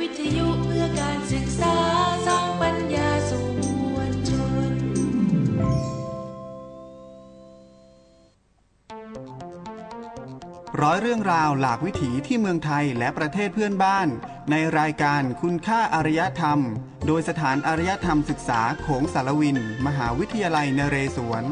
วิทยุเพื่อการศึกษาสร้างปัญญาสู่มวลชน ร้อยเรื่องราวหลากวิถีที่เมืองไทยและประเทศเพื่อนบ้าน ในรายการคุณค่าอารยธรรม โดยสถานอารยธรรมศึกษาโขงสารวิน มหาวิทยาลัยนเรศวร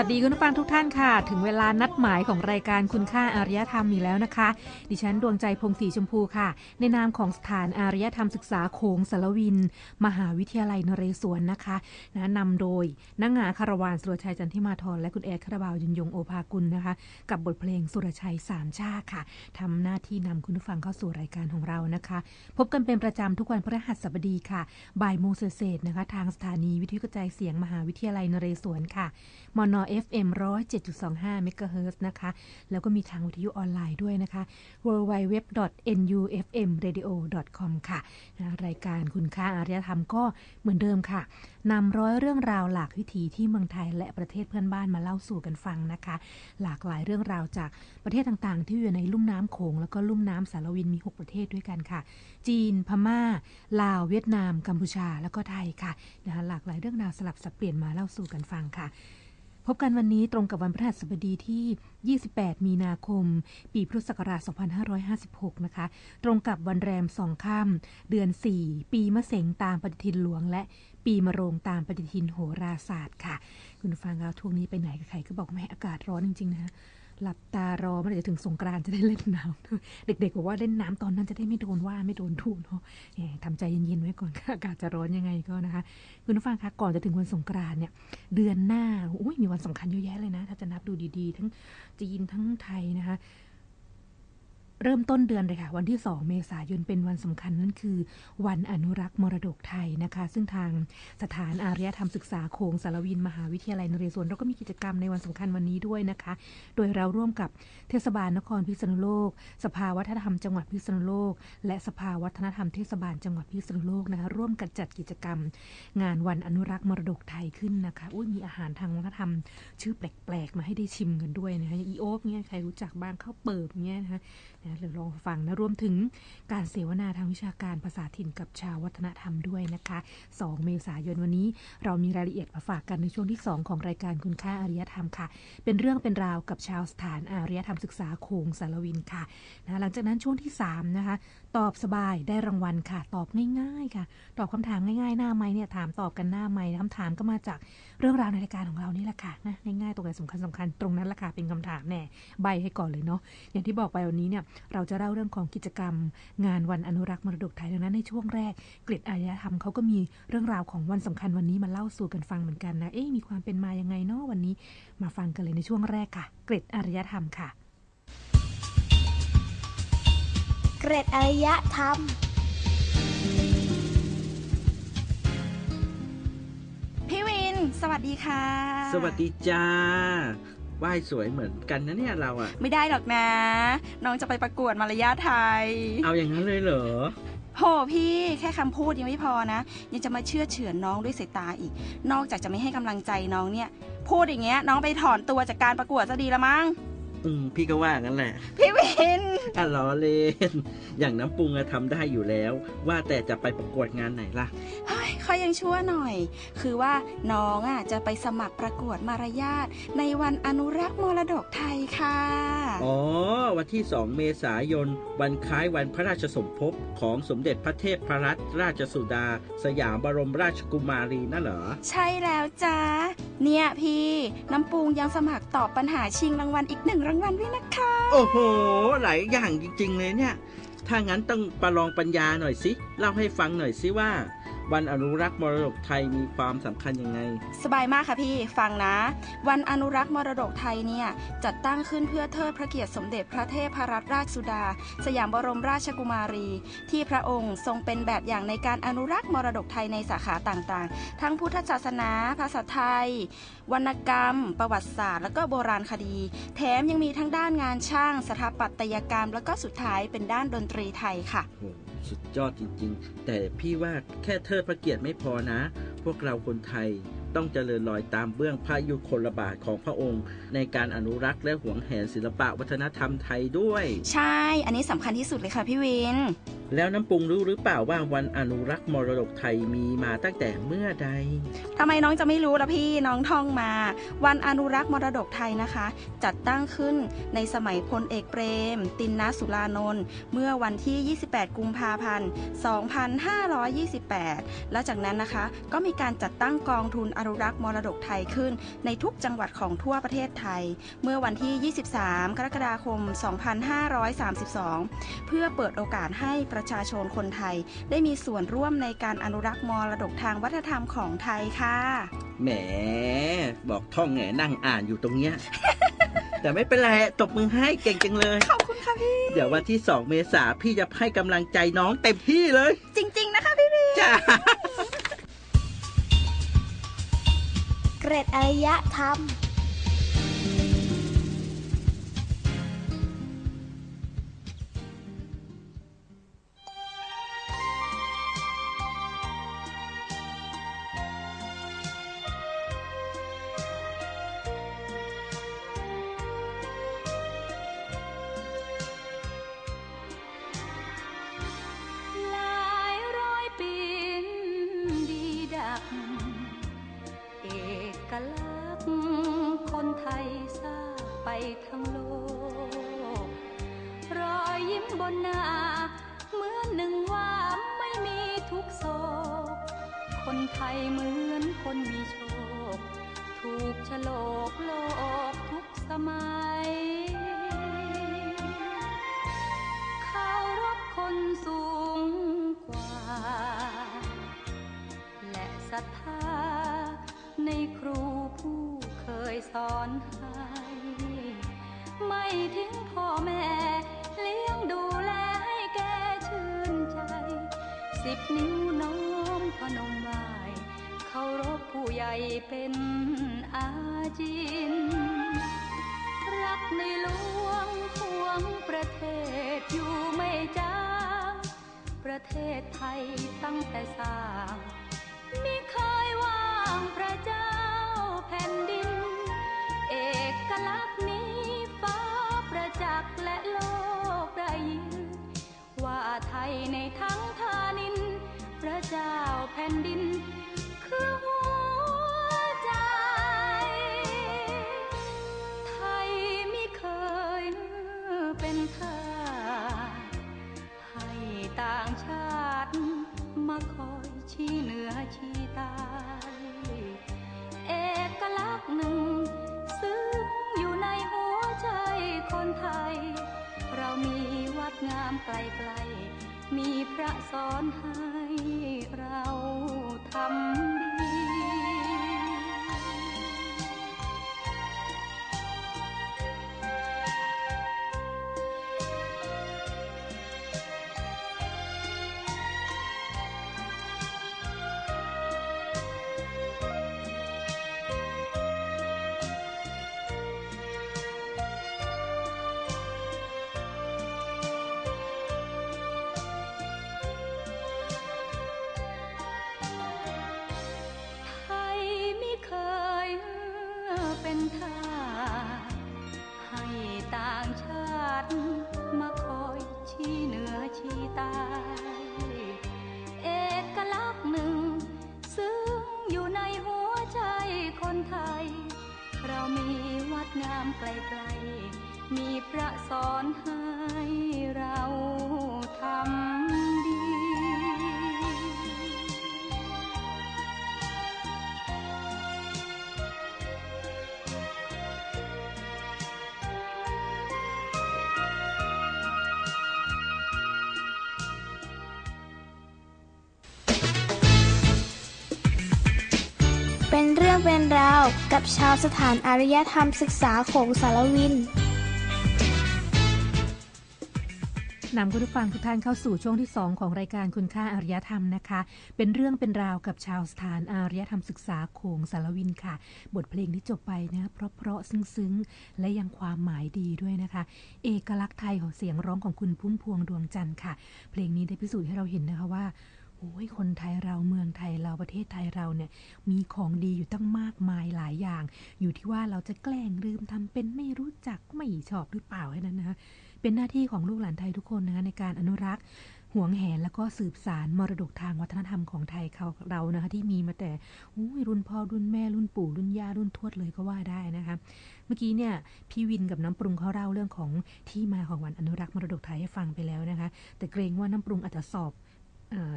วัสดีคุณผู้ฟังทุกท่านค่ะ ถึงเวลานัดหมายของรายการคุณค่าอารยธรรมอีกแล้วนะคะ ดิฉันดวงใจพงศรีชมพูค่ะ ในนามของสถานอารยธรรมศึกษาโขงสารวิน มหาวิทยาลัยนเรศวรนะคะนะนำโดยนังงาคารวานสุรชัยจันทิมาธรและคุณแอดคาราบาวยุนยงโอภากุลนะคะ กับบทเพลงสุรชัยสามชาติค่ะทำหน้าที่นำคุณผู้ฟังเข้าสู่รายการของเรานะคะ พบกันเป็นประจำทุกวันพฤหัสบดีค่ะบ่ายโมงเศษนะคะ ทางสถานีวิทยุกระจายเสียงมหาวิทยาลัยนเรศวรค่ะมน FM 107.25เมกะเฮิรตซ์นะคะ แล้วก็มีทางวิทยุออนไลน์ด้วยนะคะ www.nufmradio.com ค่ะนะรายการคุณค่าอารยธรรมก็เหมือนเดิมค่ะนำร้อยเรื่องราวหลากวิถีที่เมืองไทยและประเทศเพื่อนบ้านมาเล่าสู่กันฟังนะคะ หลากหลายเรื่องราวจากประเทศต่างๆ ที่อยู่ในลุ่มน้ำโขงแล้วก็ลุ่มน้ำสารวินมี 6 ประเทศด้วยกันค่ะ จีน พม่า ลาว เวียดนาม กัมพูชา แล้วก็ไทยค่ะนะคะหลากหลายเรื่องราวสลับสับเปลี่ยนมาเล่าสู่กันฟังค่ะ พบกันวันนี้ตรงกับวันพฤหัสบดีที่ 28 มีนาคม ปีพุทธศักราช 2556 นะคะ ตรงกับวันแรมสองค่ำเดือน 4 ปีมะเสงตามปฏิทินหลวง และปีมะโรงตามปฏิทินโหราศาสตร์ค่ะ คุณฟังเอาทวงนี้ไปไหนกับใครก็บอกแม่อากาศร้อนจริงๆนะคะ หลับตารอเมื่อจะถึงสงกรานจะได้เล่นน้ำเด็กๆบอกว่าเล่นน้ำตอนนั้นจะได้ไม่โดนว่าไม่โดนถูเนาะทำใจเย็นๆไว้ก่อนอากาศจะร้อนยังไงก็นะคะ คุณผู้ฟังคะก่อนจะถึงวันสงกรานเนี่ย เดือนหน้าอุ้ยมีวันสำคัญเยอะแยะเลยนะ ถ้าจะนับดูดีๆ ทั้งจีนทั้งไทยนะคะ เริ่มต้นเดือนเลยค่ะ วันที่ 2 เมษายนเป็นวันสำคัญนั่นคือ วันอนุรักษ์มรดกไทยนะคะ ซึ่งทางสถานอารยธรรมศึกษาโคงสารวิน มหาวิทยาลัยนเรศวรเราก็มีกิจกรรมในวันสำคัญวันนี้ด้วยนะคะ โดยเราร่วมกับเทศบาลนครพิษณุโลก สภาวัฒนธรรมจังหวัดพิษณุโลก และสภาวัฒนธรรมเทศบาลจังหวัดพิษณุโลกนะคะร่วมกันจัดกิจกรรม งานวันอนุรักษ์มรดกไทยขึ้นนะคะอุ้ยมีอาหารทางวัฒนธรรม ชื่อแปลกๆ มาให้ได้ชิมกันด้วยนะคะอย่างอีโอ๊กเนี่ยใครรู้จักบ้างข้าวเปิบเนี่ยนะคะ นะหรือลองฟังนะรวมถึงการเสวนาทางวิชาการภาษาถิ่นกับชาววัฒนธรรมด้วยนะคะ 2 เมษายนวันนี้เรามีรายละเอียดมาฝากกันในช่วงที่ 2 ของรายการคุณค่าอารยธรรมค่ะ เป็นเรื่องเป็นราวกับชาวสถานอารยธรรมศึกษาโคงสารวินค่ะนะหลังจากนั้นช่วงที่3นะคะ ตอบสบายได้รางวัลค่ะ ตอบง่ายๆค่ะ ตอบคำถามง่ายๆหน้าไม้เนี่ยถามตอบกันหน้าไม้คำถามก็มาจากเรื่องราวในรายการของเรานี่แหละค่ะนะง่ายๆตรงไหนสำคัญสำคัญตรงนั้นแหละค่ะเป็นคำถามแน่ใบให้ก่อนเลยเนาะอย่างที่บอกไปวันนี้เนี่ยเราจะเล่าเรื่องของกิจกรรม งานวันอนุรักษ์มรดกไทยดังนั้นในช่วงแรกเกร็ดอารยธรรมเขาก็มีเรื่องราวของวันสำคัญวันนี้มาเล่าสู่กันฟังเหมือนกันนะเอ๊ะมีความเป็นมายังไงเนาะวันนี้ มาฟังกันเลยในช่วงแรกค่ะ เกร็ดอารยธรรมค่ะ เกร็ดอารยธรรม พี่วิน สวัสดีค่ะ สวัสดีจ้าว่ายสวยเหมือนกันนะเนี่ยเราอะไม่ได้หรอกนะ น้องจะไปประกวดมารยาทไทย เอาอย่างนั้นเลยเหรอโหพี่แค่คำพูดยังไม่พอนะ ยังจะมาเชื่อเฉือนน้องด้วยสายตาอีก นอกจากจะไม่ให้กำลังใจน้องเนี่ย พูดอย่างเงี้ยน้องไปถอนตัวจากการประกวดจะดีละมั้ง อืมพี่ก็ว่างั้นแหละ พี่วิน อะล้อเล่น อย่างน้ำปรุงอะทำได้อยู่แล้ว ว่าแต่จะไปประกวดงานไหนล่ะ เฮ้ย เขายังชั่วหน่อย คือว่าน้องอะจะไปสมัครประกวดมารยาทในวันอนุรักษ์มรดกไทยค่ะ อ๋อ วันที่ 2 เมษายน วันคล้ายวันพระราชสมภพของสมเด็จพระเทพพรัตนราชสุดา สยามบรมราชกุมารีนั่นเหรอ ใช่แล้วจ้าเนี่ยพี่ น้ำปรุงยังสมัครตอบปัญหาชิงรางวัลอีกหนึ่งรางวัลด้วยนะคะ โอ้โห หลายอย่างจริง ๆ เลยเนี่ย ถ้างั้นต้องประลองปัญญาหน่อยสิ เล่าให้ฟังหน่อยสิว่า วันอนุรักษ์มรดกไทยมีความสำคัญยังไง สบายมากค่ะพี่ฟังนะ วันอนุรักษ์มรดกไทยเนี่ยจัดตั้งขึ้นเพื่อเทิดพระเกียรติสมเด็จพระเทพรัตนราชสุดา สยามบรมราชกุมารี ที่พระองค์ทรงเป็นแบบอย่างในการอนุรักษ์มรดกไทยในสาขาต่างๆ ทั้งพุทธศาสนา ภาษาไทย วรรณกรรม ประวัติศาสตร์ แล้วก็โบราณคดี แถมยังมีทั้งด้านงานช่าง สถาปัตยกรรม แล้วก็สุดท้ายเป็นด้านดนตรีไทยค่ะ สุดยอดจริงๆ แต่พี่ว่าแค่เทิดพระเกียรติไม่พอนะ พวกเราคนไทยต้องเจริญรอยตามเบื้องพระยุคลบาทของพระองค์ ในการอนุรักษ์และหวงแหนศิลปะวัฒนธรรมไทยด้วย ใช่ อันนี้สำคัญที่สุดเลยค่ะพี่วินแล้วน้ำปรุงรู้หรือเปล่าว่าวันอนุรักษ์มรดกไทยมีมาตั้งแต่เมื่อใดทำไมน้องจะไม่รู้ล่ะพี่น้องท่องมา วันอนุรักษ์มรดกไทยนะคะ จัดตั้งขึ้นในสมัยพลเอกเปรม ตินนสุรานนท์เมื่อวันที่ 28 กุมภาพันธ์ 2528 และจากนั้นนะคะ ก็มีการจัดตั้งกองทุนอนุรักษ์มรดกไทยขึ้น ในทุกจังหวัดของทั่วประเทศไทย เมื่อวันที่ 23 กรกฎาคม 2532 เพื่อเปิดโอกาสให้ประชาชนคนไทย ได้มีส่วนร่วมในการอนุรักษ์มรดกทางวัฒนธรรมของไทยค่ะ แหม บอกท่องแหงนั่งอ่านอยู่ตรงเนี้ย แต่ไม่เป็นไรตบมือให้เก่งจังเลย ขอบคุณค่ะพี่ เดี๋ยววันที่ 2 เมษาพี่จะให้กำลังใจน้องเต็มที่เลย จริง ๆ นะคะพี่พี่จ้าเกร็ดอารยธรรม ยทราบไปทั้งโลก รอยยิ้มบนหน้าเหมือนหนึ่งว่าไม่มีทุกโศก คนไทยเหมือนคนมีโชค ถูกฉลกโลกทุกสมัยเคารพคนสูงกว่า และศรัทธา อนให้ไม่ทิ้งพ่อแม่ เลี้ยงดูแลให้แกชื่นใจ สิบนิ้วน้อมพนมไหวเคารพผู้ใหญ่เป็นอาจิน รักในหลวงห่วงประเทศอยู่ไม่จางประเทศไทยตั้งแต่สร้าง ไมิเคยว่างพระเจ้าแผ่นดิน ลักษณ์นี้ฟ้าประจักษ์และโลกได้ยิน ว่าไทยในทั้งทานิน พระเจ้าแผ่นดิน อนให้ เป็นทาสให้ต่างชาติมาคอยชี้เหนือชี้ใต้เอกลักษณ์หนึ่ง ซึ่งอยู่ในหัวใจคนไทย เรามีวัดงามไกลๆ มีพระสอนให้เราทำ รื่องเป็นราวกับชาวสถานอารยธรรมศึกษาของสารวินนำคุณผู้ฟังทุกท่านเข้าสู่ช่วงที่ 2 ของรายการคุณค่าอารยธรรมนะคะ เป็นเรื่องเป็นราวกับชาวสถานอารยธรรมศึกษาโขงสารวินค่ะ บทเพลงที่จบไปนะเพราะเพราะซึ้งซึ้งๆและยังความหมายดีด้วยนะคะ เอกลักษณ์ไทยของเสียงร้องของคุณพุ่มพวงดวงจันทร์ค่ะ เพลงนี้ได้พิสูจน์ให้เราเห็นนะคะว่า โอ้ยคนไทยเราเมืองไทยเราประเทศไทยเราเนี่ยมีของดีอยู่ตั้งมากมายหลายอย่าง อยู่ที่ว่าเราจะแกล้งลืมทำเป็นไม่รู้จักไม่ชอบหรือเปล่าแค่นั้นนะคะเป็นหน้าที่ของลูกหลานไทยทุกคนนะคะในการอนุรักษ์ห่วงแหนแล้วก็สืบสารมรดกทางวัฒนธรรมของไทยเขาเรานะคะที่มีมาแต่อุ้ยรุ่นพ่อรุ่นแม่รุ่นปู่รุ่นย่ารุ่นทวดเลยก็ว่าได้นะคะเมื่อกี้เนี่ยพี่วินกับน้ำปรุงเขาเล่าเรื่องของที่มาของวันอนุรักษ์มรดกไทยให้ฟังไปแล้วนะคะ แต่เกรงว่าน้ำปรุงอาจจะสอบ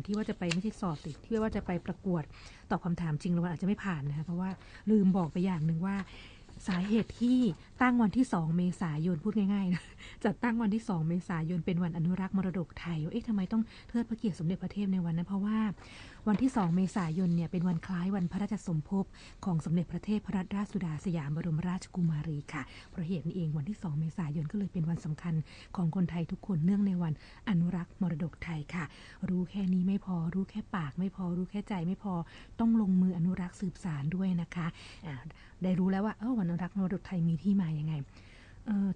ที่ว่าจะไปไม่ใช่สอบสิที่ว่าจะไปประกวดตอบคำถามจริงแล้วมันอาจจะไม่ผ่านนะคะเพราะว่าลืมบอกไปอย่างหนึ่งว่าสาเหตุที่ตั้งวันที่ 2 เมษายนพูดง่ายๆนะจัดตั้งวันที่ 2 เมษายนเป็นวันอนุรักษ์มรดกไทยเอ๊ะทำไมต้องเทิดพระเกียรติสมเด็จพระเทพในวันนั้นเพราะว่า วันที่ 2 เมษายนเนี่ยเป็นวันคล้ายวันพระราชสมภพของสมเด็จพระเทพรัตนราชสุดาสยามบรมราชกุมารีค่ะ เพราะเหตุนี้เองวันที่ 2 เมษายนก็เลยเป็นวันสำคัญของคนไทยทุกคนเนื่องในวันอนุรักษ์มรดกไทยค่ะ รู้แค่นี้ไม่พอรู้แค่ปากไม่พอรู้แค่ใจไม่พอต้องลงมืออนุรักษ์สืบสารด้วยนะคะได้รู้แล้วว่าเออวันอนุรักษ์มรดกไทยมีที่มาอย่างไง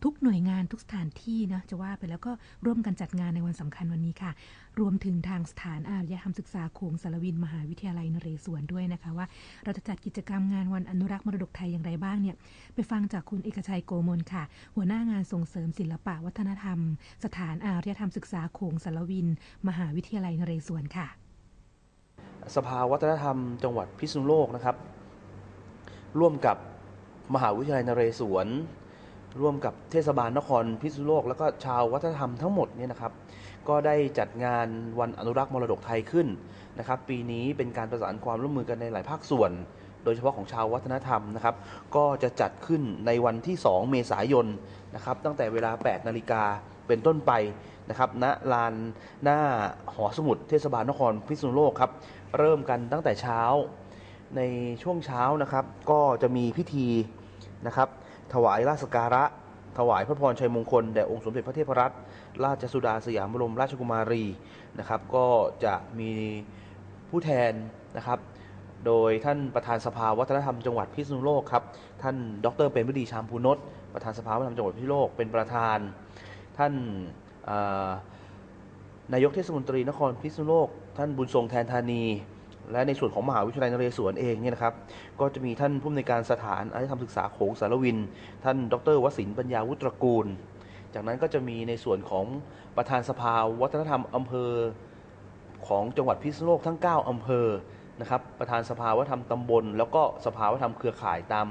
ทุกหน่วยงานทุกสถานที่นะจะว่าไปแล้วก็ร่วมกันจัดงานในวันสำคัญวันนี้ค่ะ รวมถึงทางสถานอารยธรรมศึกษาโขงสารวิน มหาวิทยาลัยนเรศวรด้วยนะคะว่า เราจะจัดกิจกรรมงานวันอนุรักษ์มรดกไทยอย่างไรบ้างเนี่ยไปฟังจากคุณเอกชัยโกมลค่ะ หัวหน้างานส่งเสริมศิลปะวัฒนธรรม สถานอารยธรรมศึกษาโขงสารวิน มหาวิทยาลัยนเรศวรค่ะ สภาวัฒนธรรม จังหวัดพิษณุโลกนะครับ ร่วมกับมหาวิทยาลัยนเรศวร ร่วมกับเทศบาลนครพิษณุโลก แล้วก็ชาววัฒนธรรมทั้งหมดเนี่ยนะครับ ก็ได้จัดงานวันอนุรักษ์มรดกไทยขึ้นนะครับ ปีนี้เป็นการประสานความร่วมมือกันในหลายภาคส่วน โดยเฉพาะของชาววัฒนธรรมนะครับ ก็จะจัดขึ้นในวันที่ 2 เมษายนนะครับ ตั้งแต่เวลา 8 นาฬิกาเป็นต้นไปนะครับณลานหน้าหอสมุดเทศบาลนครพิษณุโลกครับ เริ่มกันตั้งแต่เช้าในช่วงเช้านะครับ ก็จะมีพิธีนะครับ ถวายราชสัการะ ถวายพระพรชัยมงคลแด่องค์สมเด็จพระเทพรัตนราชสุดาสยามบรมราชกุมารีนะครับ ก็จะมีผู้แทนนะครับ โดยท่านประธานสภาวัฒนธรรมจังหวัดพิษณุโลกครับ ท่านดรเปรมฤดีชามพูนนท์ประธานสภาวัฒนธรรมจังหวัดพิษณุโลกเป็นประธาน ท่านนายกเทศมนตรีนครพิษณุโลก ท่านบุญทรงแทนธานี และในส่วนของมหาวิทยาลัยนเรศวรเองเนี่ยนะครับ ก็จะมีท่านผู้อำนวยการสถานอารยธรรมศึกษาโขงสารวิน ท่านดรวสินปัญญาวุตรกูล จากนั้นก็จะมีในส่วนของประธานสภาวัฒนธรรมอำเภอของจังหวัดพิษณุโลกทั้ง 9อำเภอนะครับ ประธานสภาวัฒนธรรมตำบล แล้วก็สภาวัฒนธรรมเครือข่ายตาม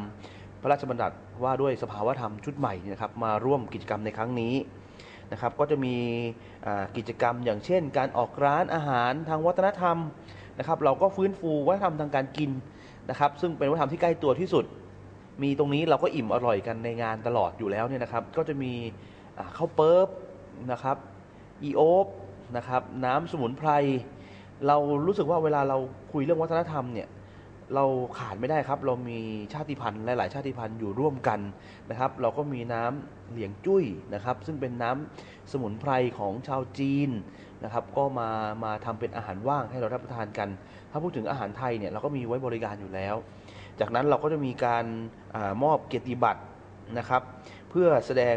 พระราชบัญญัติว่าด้วยสภาวัฒนธรรมชุดใหม่นะครับมาร่วมกิจกรรมในครั้งนี้นะครับก็จะมีกิจกรรมอย่างเช่น การออกร้านอาหารทางวัฒนธรรม นะครับเราก็ฟื้นฟูวัฒนธรรมทางการกินนะครับ ซึ่งเป็นวัฒนธรรมที่ใกล้ตัวที่สุด มีตรงนี้เราก็อิ่มอร่อยกันในงานตลอดอยู่แล้วเนี่ยนะครับ ก็จะมีข้าวเปิ๊บนะครับอีโอบนะครับน้ำสมุนไพรเรารู้สึกว่าเวลาเราคุยเรื่องวัฒนธรรมเนี่ย เราขาดไม่ได้ครับ เรามีชาติพันธุ์หลาย ๆ ชาติพันธุ์อยู่ร่วมกันนะครับ เราก็มีน้ำเหลียงจุ้ยนะครับ ซึ่งเป็นน้ำสมุนไพรของชาวจีนนะครับ ก็มามาทำเป็นอาหารว่างให้เรารับประทานกัน ถ้าพูดถึงอาหารไทยเนี่ยเราก็มีไว้บริการอยู่แล้ว จากนั้นเราก็จะมีการอามอบเกียรติบัตรนะครับ เพื่อแสดง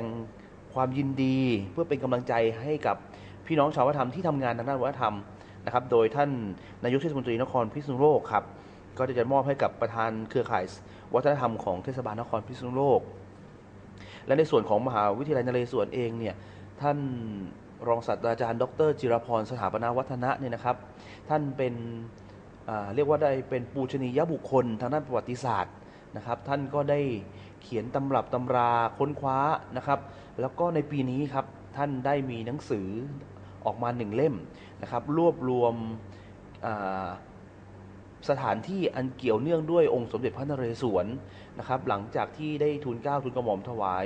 ความยินดีเพื่อเป็นกำลังใจให้กับพี่น้องชาววัฒนธรรมที่ทำงานทางด้านวัฒนธรรมนะครับ โดยท่านนายกเทศมนตรีนครพิษณุโลกครับ ก็จะมอบให้กับประธานเครือข่ายวัฒนธรรมของเทศบาลนครพิษณุโลก และในส่วนของมหาวิทยาลัยนเรศวรเองเนี่ยท่านรองศาสตราจารย์ ดร จิรพรสถาปนาวัฒนะเนี่ยนะครับ ท่านเป็นเรียกว่าได้เป็นปูชนียบุคคลทางด้านประวัติศาสตร์นะครับ ท่านก็ได้เขียนตำรับตำราค้นคว้านะครับ แล้วก็ในปีนี้ครับท่านได้มีหนังสือออกมาหนึ่งเล่มนะครับ รวบรวม สถานที่อันเกี่ยวเนื่องด้วยองค์สมเด็จพระนเรศวรนะครับ หลังจากที่ได้ทูลเกล้าทูลกระหม่อมถวาย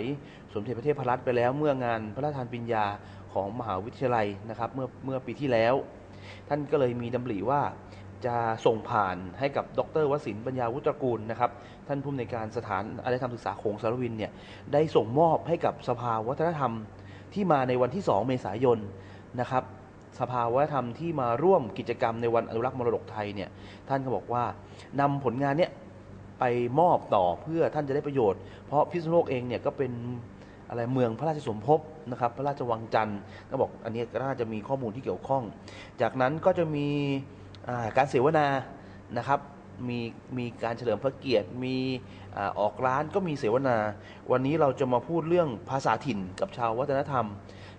สมเด็จพระเทพรัตน์ไปแล้วเมื่องานพระราชทานปริญญาของมหาวิทยาลัยนะครับเมื่อเมื่อปีที่แล้ว ท่านก็เลยมีดำริว่าจะส่งผ่านให้กับดรวสินปัญญาวุตรกูลนะครับ ท่านผู้อำนวยการสถานอารยธรรมศึกษาโขงสารวินเนี่ยได้ส่งมอบให้กับสภาวัฒนธรรมที่มาในวันที่ 2 เมษายนนะครับ สภาวัฒนธรรมที่มาร่วมกิจกรรมในวันอนุรักษ์มรดกไทยเนี่ยท่านก็บอกว่านำผลงานเนี้ยไปมอบต่อเพื่อท่านจะได้ประโยชน์ เพราะพิษณุโลกเองเนี่ยก็เป็นอะไรเมืองพระราชสมภพนะครับพระราชวังจันทร์ก็บอกอันนี้ก็น่าจะมีข้อมูลที่เกี่ยวข้อง จากนั้นก็จะมีาการเสวนานะครับมีมีการเฉลิมพระเกียรติมีอออกร้านก็มีเสวนา วันนี้เราจะมาพูดเรื่องภาษาถิ่นกับชาววัฒนธรรม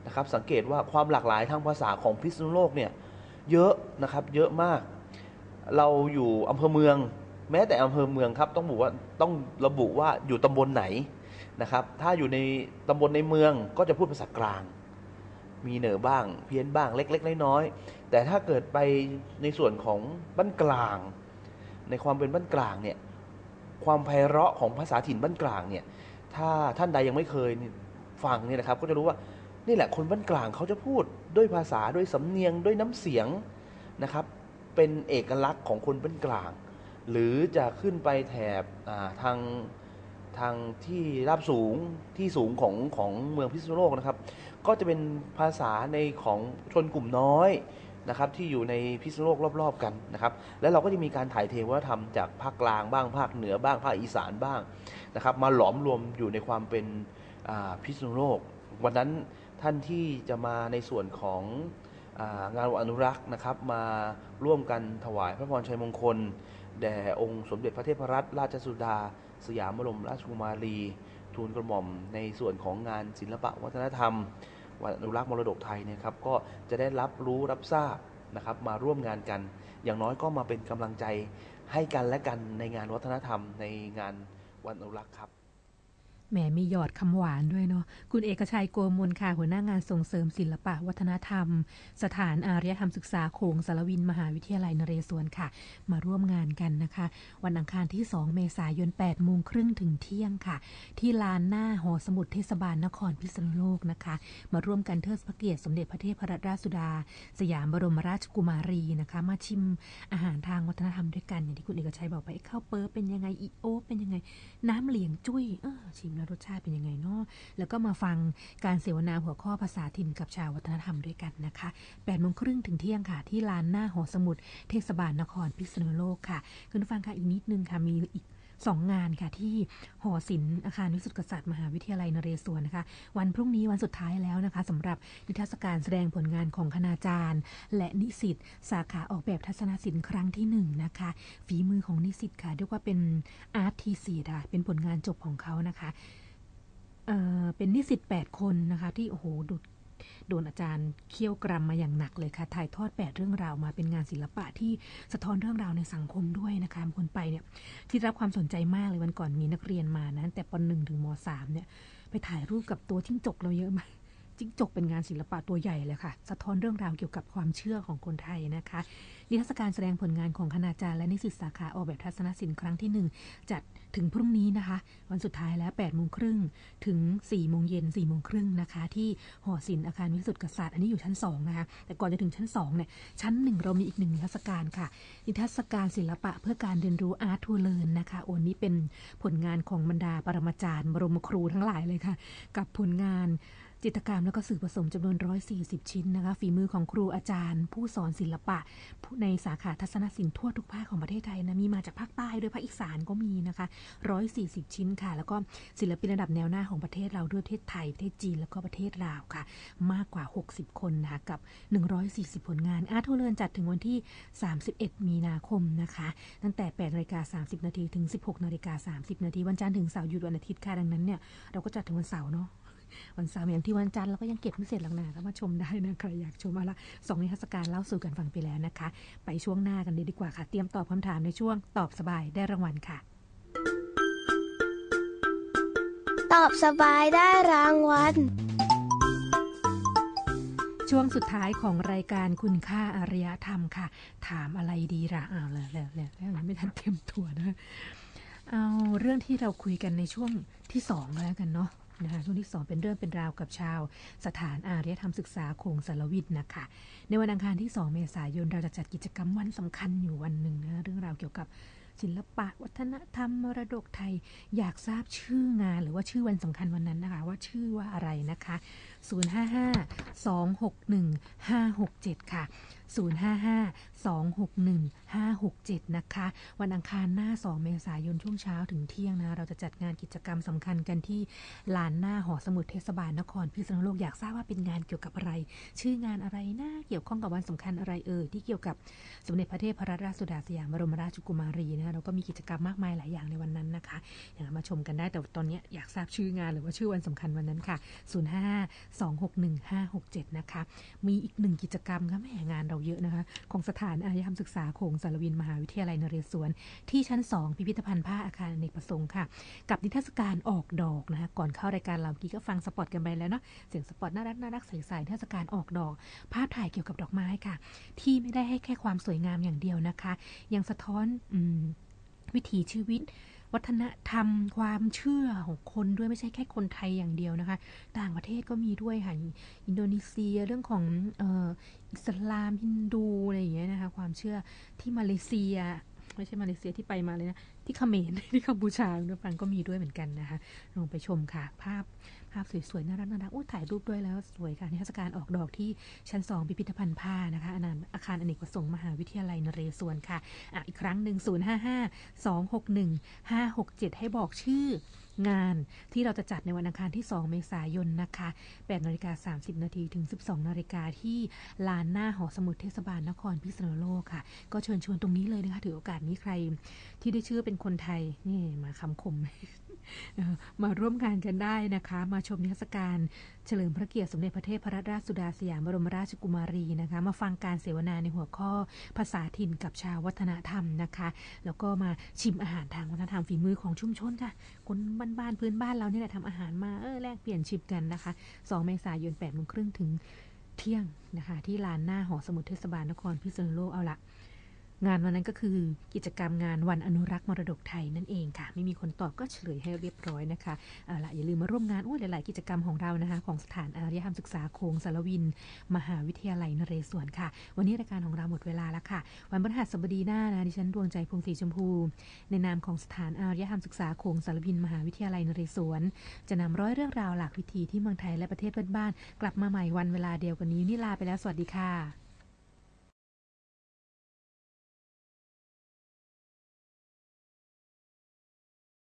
นะครับสังเกตว่าความหลากหลายทางภาษาของพิษณุโลกเนี่ยเยอะนะครับเยอะมาก เราอยู่อำเภอเมือง แม้แต่อำเภอเมืองครับต้องบอกว่าต้องระบุว่าอยู่ตำบลไหนนะครับถ้าอยู่ในตำบลในเมืองก็จะพูดภาษากลาง มีเหนือบ้างเพี้ยนบ้างเล็ก ๆ น้อยๆแต่ถ้าเกิดไปในส่วนของบ้านกลาง ในความเป็นบ้านกลางเนี่ยความไพเราะของภาษาถิ่นบ้านกลางเนี่ยถ้าท่านใดยังไม่เคยฟังเนี่ยนะครับ ก็จะรู้ว่า นี่แหละคนบ้านกลางเขาจะพูดด้วยภาษาด้วยสำเนียงด้วยน้ำเสียงนะครับ เป็นเอกลักษณ์ของคนบ้านกลาง หรือจะขึ้นไปแถบทางทางที่ราบสูงที่สูงของของเมืองพิษณุโลกนะครับ ก็จะเป็นภาษาในของชนกลุ่มน้อยนะครับที่อยู่ในพิษณุโลกรอบๆกันนะครับ แล้วเราก็จะมีการถ่ายเทวัฒนธรรมจากภาคกลางบ้างภาคเหนือบ้างภาคอีสานบ้างนะครับ มาหลอมรวมอยู่ในความเป็นพิษณุโลก วันนั้น ท่านที่จะมาในส่วนของงานวันอนุรักษ์นะครับ มาร่วมกันถวายพระพรชัยมงคล แด่องค์สมเด็จพระเทพรัตนราชสุดา สยามบรมราชกุมารี ทูลกระหม่อมในส่วนของงานศิลปะวัฒนธรรมวันอนุรักษ์มรดกไทยนะครับก็จะได้รับรู้รับทราบนะครับมาร่วมงานกัน อย่างน้อยก็มาเป็นกำลังใจให้กันและกันในงานวัฒนธรรมในงานวันอนุรักษ์ครับ แหมมีหยอดคำหวานด้วยเนาะ คุณเอกชัยโกมลค่ะ หัวหน้างานส่งเสริมศิลปะวัฒนธรรม สถานอารยธรรมศึกษาโขงสารวิน มหาวิทยาลัยนเรศวรค่ะ มาร่วมงานกันนะคะ วันอังคารที่ 2 เมษายน8โมงครึ่งถึงเที่ยงค่ะ ที่ลานหน้าหอสมุดเทศบาลนครพิษณุโลกนะคะ มาร่วมกันเทิดพระเกียรติสมเด็จพระเทพรัตนราชสุดา สยามบรมราชกุมารีนะคะ มาชิมอาหารทางวัฒนธรรมด้วยกันอย่างที่คุณเอกชัยบอกไปข้าวเปิ๊บเป็นยังไงอีโอเป็นยังไง น้ำเหลียงจุ้ยเออชิมแล้วรสชาติเป็นยังไงเนาะแล้วก็มาฟังการเสวนาหัวข้อภาษาถิ่นกับชาววัฒนธรรมด้วยกันนะคะ8โมงครึ่งถึงเที่ยงค่ะ ที่ลานหน้าหอสมุดเทศบาลนครพิษณุโลกค่ะ คุณผู้ฟังค่ะอีกนิดนึงค่ะมีอีก สองงานค่ะ ที่หอศิลป์อาคารวิสุทธิกษัตริย์มหาวิทยาลัยนเรศวรนะคะ วันพรุ่งนี้วันสุดท้ายแล้วนะคะสำหรับนิทรรศการแสดงผลงานของคณาจารย์ และนิสิตสาขาออกแบบทัศนศิลป์ครั้งที่หนึ่งนะคะ ฝีมือของนิสิตค่ะเรียกว่าเป็นอาร์ตทีสีค่ะเป็นผลงานจบของเขานะคะเเป็นนิสิต8คนนะคะ ที่โอ้โหดู โดนอาจารย์เคี่ยวกรำมาอย่างหนักเลยค่ะ ถ่ายทอด 8 เรื่องราวมาเป็นงานศิลปะที่สะท้อนเรื่องราวในสังคมด้วยนะคะคนไปเนี่ยที่รับความสนใจมากเลยวันก่อนมีนักเรียนมานะแต่ป .1 ถึงม .3 เนี่ยไปถ่ายรูปกับตัวจิ้งจกเราเยอะมากจิ้งจกเป็นงานศิลปะตัวใหญ่เลยค่ะ สะท้อนเรื่องราวเกี่ยวกับความเชื่อของคนไทยนะคะนิทรรศการแสดงผลงานของคณาจารย์และนิสิตสาขาออกแบบทัศนศิลป์ครั้งที่หนึ่งจัด ถึงพรุ่งนี้นะคะ วันสุดท้ายแล้ว8โมงครึ่งถึง4โมงเย็น4โมงครึ่งนะคะ ที่หอศิลป์อาคารวิสุทธิกษัตริย์อันนี้อยู่ชั้น2นะคะแต่ก่อนจะถึงชั้น2เนี่ยชั้น 1 เรามีอีกหนึ่งนิทรรศการค่ะ นิทรรศการศิลปะเพื่อการเรียนรู้อาร์ตทูเลินนะคะโอนนี้เป็นผลงานของบรรดาปรมาจารย์ บรมครูทั้งหลายเลยค่ะ กับผลงาน จิตกรรมแล้วก็สื่อผสมจำนวน 140 ชิ้นนะคะ ฝีมือของครูอาจารย์ ผู้สอนศิลปะ ในสาขาทัศนศิลป์ทั่วทุกภาคของประเทศไทยนะ มีมาจากภาคใต้ด้วยภาคอีสานก็มีนะคะ 140 ชิ้นค่ะ แล้วก็ศิลปินระดับแนวหน้าของประเทศเราด้วยประเทศไทย ประเทศจีน แล้วก็ประเทศลาวค่ะ มากกว่า 60 คนนะคะ กับ 140 ผลงาน อาร์ตทูเลินจัดถึงวันที่ 31 มีนาคมนะคะ ตั้งแต่8นาฬิกา30 นาที ถึง 16นาฬิกา30 นาที วันจันทร์ถึงเสาร์หยุดวันอาทิตย์ค่ะ ดังนั้นเนี่ย เราก็จัดถึงวันเสาร์เนาะ วันเสาร์อย่างที่วันจันทร์เราก็ยังเก็บไม่เสร็จหรอกนะก็มาชมได้นะใครอยากชมเอาละสองนิทรรศการเล่าสู่กันฟังไปแล้วนะคะ ไปช่วงหน้ากันเลยดีกว่าค่ะ เตรียมตอบคำถามในช่วงตอบสบายได้รางวัลค่ะ ตอบสบายได้รางวัลช่วงสุดท้ายของรายการคุณค่าอารยธรรมค่ะ ถามอะไรดีล่ะอ้าวแล้วแล้วแล้วแล้วยังไม่ทันเต็มตัวนะเอาเรื่องที่เราคุยกันในช่วงที่สองก็แล้วกันเนาะ นะคะช่วงที่สองเป็นเรื่องเป็นราวกับชาว สถานอารยธรรมศึกษาโคงสารวิทย์นะคะ ในวันอังคารที่ 2 เมษายนเราจะจัดกิจกรรมวันสำคัญอยู่วันหนึ่งนะเรื่องราวเกี่ยวกับศิลปะ วัฒนธรรมมรดกไทยอยากทราบชื่องานหรือว่าชื่อวันสำคัญวันนั้นนะคะ ว่าชื่อว่าอะไรนะคะ 055-261-567 ค่ะ 055-261-567 นะคะ วันอังคารหน้า 2 เมษายนช่วงเช้าถึงเที่ยงนะเราจะจัดงานกิจกรรมสำคัญกันที่ลานหน้าหอสมุดเทศบาลนครพิษณุโลกอยากทราบว่าเป็นงานเกี่ยวกับอะไร ชื่องานอะไรนะเกี่ยวข้องกับวันสำคัญอะไรเอ่ยที่เกี่ยวกับสมเด็จพระเทพรัตนราชสุดาสยามบรมราชกุมารีนะคะเราก็มีกิจกรรมมากมายหลายอย่างในวันนั้นนะคะ อย่างมาชมกันได้แต่ตอนนี้อยากทราบชื่องานหรือว่าชื่อวันสำคัญวันนั้นค่ะ055-261-567 นะคะ มีอีกหนึ่งกิจกรรมค่ะแม่งานเราเยอะนะคะ ของสถานอารยธรรมศึกษาโขงสารวินมหาวิทยาลัยนเรศวร ที่ชั้น 2 พิพิธภัณฑ์ผ้าอาคารอเนกประสงค์ค่ะ กับนิทรรศการออกดอกนะคะ ก่อนเข้ารายการเราเมื่อกี้ก็ฟังสปอตกันไปแล้วเนาะ เสียงสปอตน่ารักน่ารักใสๆนิทรรศการออกดอก ภาพถ่ายเกี่ยวกับดอกไม้ค่ะ ที่ไม่ได้ให้แค่ความสวยงามอย่างเดียวนะคะ ยังสะท้อนอวิถีชีวิต วัฒนธรรม ความเชื่อของคนด้วยไม่ใช่แค่คนไทยอย่างเดียวนะคะ ต่างประเทศก็มีด้วยค่ะอินโดนีเซียเรื่องของเออิสลามฮินดูอะไรอย่างเงี้ยนะคะ ความเชื่อที่มาเลเซีย ไม่ใช่มาเลเซียที่ไปมาเลยนะ ที่เขมรที่กัมพูชาคุณฟังก็มีด้วยเหมือนกันนะคะลองไปชมค่ะ ภาพภาพสวยๆน่ารักน่ารักอู้ถ่ายรูปด้วยแล้วสวยค่ะนิทรรศการออกดอกที่ชั้น 2 พิพิธภัณฑ์ผ้านะคะอาคารอาคารอเนกประสงค์มหาวิทยาลัยนเรศวรค่ะอะ อีกครั้งหนึ่ง055 261 567 ให้บอกชื่อ งานที่เราจะจัดในวันอังคารที่ 2 เมษายนนะคะ8นาฬิกา30 นาทีถึง 12 นาฬิกาที่ลานหน้าหอสมุดเทศบาลนครพิษณุโลกค่ะ ก็เชิญชวนตรงนี้เลยนะคะ ถือโอกาสนี้ใครที่ได้ชื่อเป็นคนไทย นี่มาคำคม มาร่วมงานกันได้นะคะ มาชมนิทรรศการเฉลิมพระเกียรติสมเด็จพระเทพรัตนราชสุดาสยามบรมราชกุมารีนะคะ มาฟังการเสวนาในหัวข้อภาษาถิ่นกับชาววัฒนธรรมนะคะ แล้วก็มาชิมอาหารทางวัฒนธรรมฝีมือของชุมชนค่ะ คนบ้านๆพื้นบ้านเราเนี่ยแหละทำอาหารมาเออแลกเปลี่ยนชิมกันนะคะ 2 เมษายน8โมงครึ่งถึงเที่ยงนะคะ ที่ลานหน้าหอสมุดเทศบาลนครพิษณุโลกเอาละ งานวันนั้นก็คือกิจกรรมงานวันอนุรักษ์มรดกไทยนั่นเองค่ะ ไม่มีคนตอบก็เฉลยให้เรียบร้อยนะคะเอาละอย่าลืมมาร่วมงานอุ้ยหลาย ๆ กิจกรรมของเรานะคะ ของสถานอารยธรรมศึกษาโคงสารวิน มหาวิทยาลัยนเรศวรค่ะ วันนี้รายการของเราหมดเวลาแล้วค่ะ วันพฤหัสบดีหน้านะดิฉันดวงใจพงศรีชมพู ในนามของสถานอารยธรรมศึกษาโคงสารวิน มหาวิทยาลัยนเรศวรจะนำร้อยเรื่องราวหลากวิถีที่เมืองไทยและประเทศเพื่อนบ้าน กลับมาใหม่วันเวลาเดียวกันนี้นี่ลาไปแล้วสวัสดีค่ะ